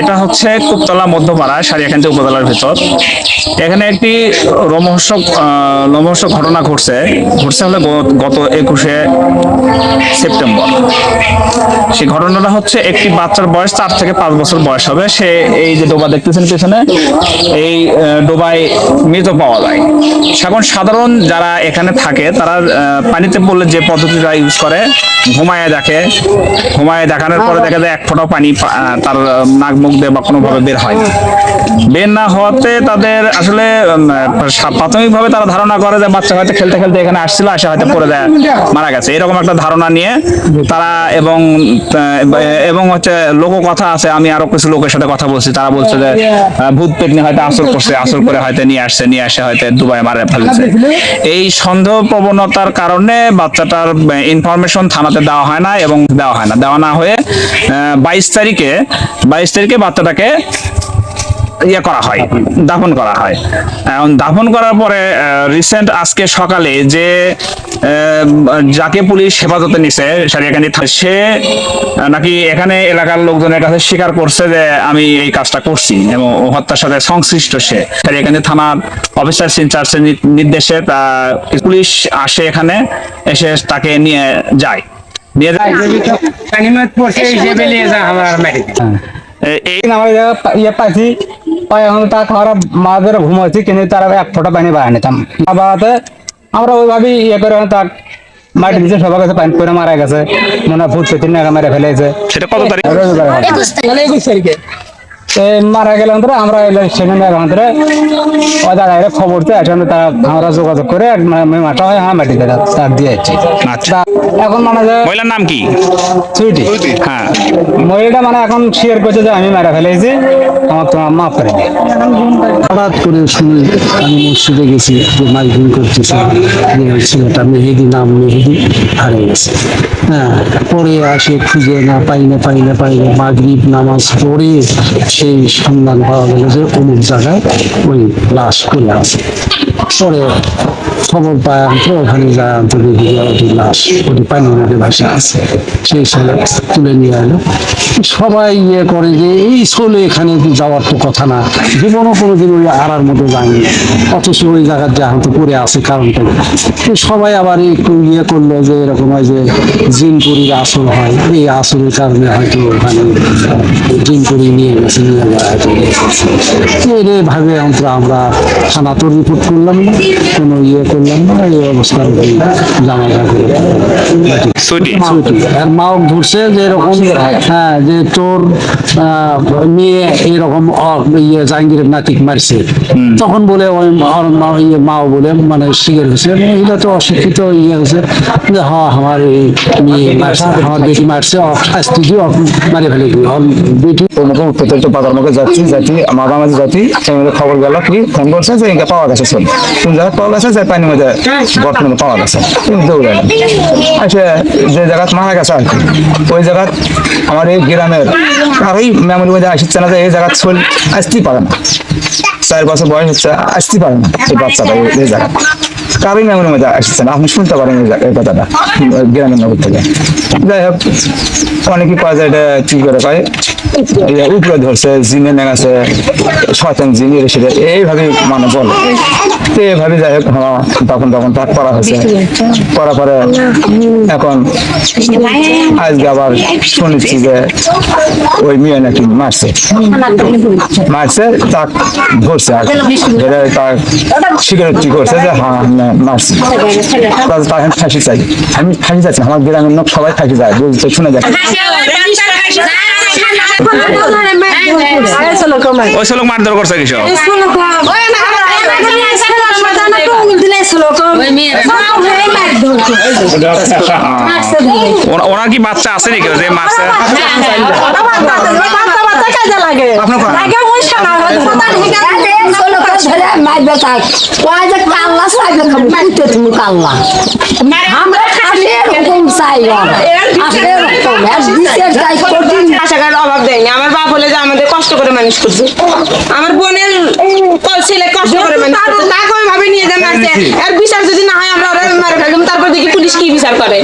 এটা হচ্ছে কুপতলা মধ্যপাড়া সারিয়াকান্দি উপজেলার ভিতর। এখানে একটি রোমহর্ষ রোমহর্ষ ঘটনা ঘটছে। ঘটছে হলে গত একুশে সেপ্টেম্বর। সেই ঘটনাটা হচ্ছে একটি বাচ্চার বয়স চার থেকে পাঁচ বছর বয়স হবে। সে এই যে ডোবা দেখতেছেন পিছনে এই ডোবায় মৃত পাওয়া যায়। এখন সাধারণ যারা এখানে থাকে তারা পানিতে পড়লে যে পদ্ধতিটা ইউজ করে ঘুমায় দেখে। ঘুমায় দেখানোর পরে দেখা যায় এক ফোঁটা পানি তার আহ, নাক মুখ দিয়ে বা কোনোভাবে বের হয়। বের না হওয়াতে তাদের আসলে প্রাথমিকভাবে তারা ধারণা করে যে বাচ্চা হয়তো খেলতে খেলতে এখানে আসছিল, আসে হয়তো পড়ে দেয় মারা গেছে। এরকম একটা ধারণা নিয়ে তারা এবং এবং হচ্ছে লোক কথা আছে, আমি আরও কিছু লোকের সাথে কথা বলছি। তারা বলছে যে ভূত পেতনি হয়তো আসর করছে আসর করে হয়তো নিয়ে আসছে, নিয়ে আসে হয়তো দুবাই মারে ফেলেছে। এই সন্দেহ প্রবণতার কারণে বাচ্চাটার ইনফরমেশন থানাতে দেওয়া হয় না এবং দেওয়া হয় না। দেওয়া না হয়ে বাইশ তারিখে বাইশ তারিখে বাচ্চাটাকে ইয়ে করা হয় দাফন করা হয়। এখন দাফন করার পরে রিসেন্ট আজকে সকালে যে যাকে পুলিশ হেফাজতে নিছে সারিয়াকান্দি থানা, সে নাকি এখানে এলাকার লোকজনের কাছে স্বীকার করছে যে আমি এই কাজটা করছি এবং ও হত্যার সাথে সংশ্লিষ্ট সে। সারিয়াকান্দি থানার অফিসার ইনচার্জের নির্দেশে তা পুলিশ আসে এখানে এসে তাকে নিয়ে যায়। নিয়ে যায়। এই আমার ইয়ে পাইছি পাই এখন তা খাওয়ার মাদের ঘুমাচ্ছি কিন্তু তারা এক ফোঁটা পানি বাড়া নিতাম। বাড়াতে আমরা ওইভাবে ইয়ে করে তাক মাটি দিচ্ছে সবার কাছে পানি করে মারা গেছে। মনে হয় ভূত পেতিন নাগা মেরে ফেলেছে। সেটা কত তারিখ? একুশ ঘটনা। এ মারা গেলাম ধরে আমরা সেখানে এখন ধরে ওই দাদারে খবর দিয়ে এখন তারা আমরা যোগাযোগ করে মানে মাটা হয় হ্যাঁ মাটি দিয়ে তার দিয়ে যাচ্ছি আচ্ছা। এখন মানে যে মহিলার নাম কি? সুইটি। হ্যাঁ। মহিলাটা মানে এখন শেয়ার করছে যে আমি মারা ফেলেছি আমার তোমার মাফ করে দিও। হঠাৎ করে শুনি আমি মসজিদে গেছি যে মাইকিং করতেছে যে ছেলেটা মেহেদি নাম মেহেদি হারিয়ে গেছে। হ্যাঁ পরে আসে খুঁজে না পাই না পাই না পাই না মাগরিব নামাজ পড়ে সেই সন্ধান পাওয়া গেল যে অমুক জায়গায় ওই লাশ পড়ে আছে। পরে খবর পায় আনতে, ওখানে যায় দেখি ওটি লাশ, ওটি পানি নদী ভাসা আছে। সেই ছেলে তুলে নিয়ে এলো। সবাই ইয়ে করে যে এই চলে এখানে যাওয়ার তো কথা না। জীবনও কোনোদিন ওই আড়ার মতো যায়নি। অথচ ওই জায়গার যে আহত পড়ে আছে কারণটা তো সবাই আবার একটু ইয়ে করল যে এরকম হয় যে জিনপুরির আসর হয়। এই আসরের কারণে হয়তো ওখানে জিনপুরি এরে ভাবে আমরা থানা তো রিপোর্ট করলাম না কোনো ইয়ে করলাম না এই অবস্থার জামা আর মাও ধরছে যে এরকম হ্যাঁ যে তোর মেয়ে এরকম ইয়ে জাহাঙ্গীরের নাতিক মারছে। তখন বলে ওই ইয়ে মাও বলে মানে শিখে হয়েছে। মহিলা তো অশিক্ষিত ইয়ে হয়েছে। যে হ্যাঁ আমার এই মেয়ে মারছে আমার বেটি মারছে অ- মারে ফেলে বেটি। ওর প্রত্যেকটা বাজার মুখে যাচ্ছি যাচ্ছি, আমার মাঝে যাচ্ছি, সেই মধ্যে খবর গেল কি, ফোন করছে যে ইনকা পাওয়া গেছে সব কোন জায়গায় পাওয়া গেছে? যে পানির মধ্যে বর্তমানে পাওয়া গেছে। তুমি দৌড়ে এসে যে জায়গায় মারা গেছে আর কি, ওই জায়গায় আমার এই গ্রামের কারোই মেমোরি মধ্যে আসছে না যে এই জায়গায় চল আসতেই পারে না। চার বছর বয়স হচ্ছে, আসতেই পারে না এই বাচ্চাটা, এই- জায়গায়। কারোই মেমোরির মধ্যে আসছে না। আপনি শুনতে পারেন এই জায়গা- কথাটা গ্রামের নগর থেকে। যাই হোক অনেকে কয় যায় এটা কি করে কয়? উপরে ধরছে জিনে নেগাছে শয়তান জিনে সেটা এইভাবে মানে বলে। তো এইভাবে যাই হোক হ্যাঁ, তখন তখন তাক করা হয়েছে। করার পরে এখন আজকে আবার শুনেছি যে ওই মেয়ে নাকি মারছে। মারছে তাক ধরছে আর কি। তার স্বীকারোক্তি করছে যে হ্যাঁ আমি মারছি। তার আমি ফাঁসি চাই। আমি ফাঁসি চাইছি আমার গ্রামের লোক সবাই ফাঁসি যায় বুঝতে শুনে যায় ওই সে লোক মারধর করছে কিছু ওনার কি বাচ্চা আছে নাকি যে মারছে আমার বাপ বলে যে আমাদের কষ্ট করে মানুষ করছে। আমার বোনের কল ছেলে কষ্ট করে মানুষ করছে। তাকে ওইভাবে নিয়ে যান আর বিচার যদি না হয় আমরা ওরা মারে ফেলতাম তারপর দেখি পুলিশ কি বিচার করে।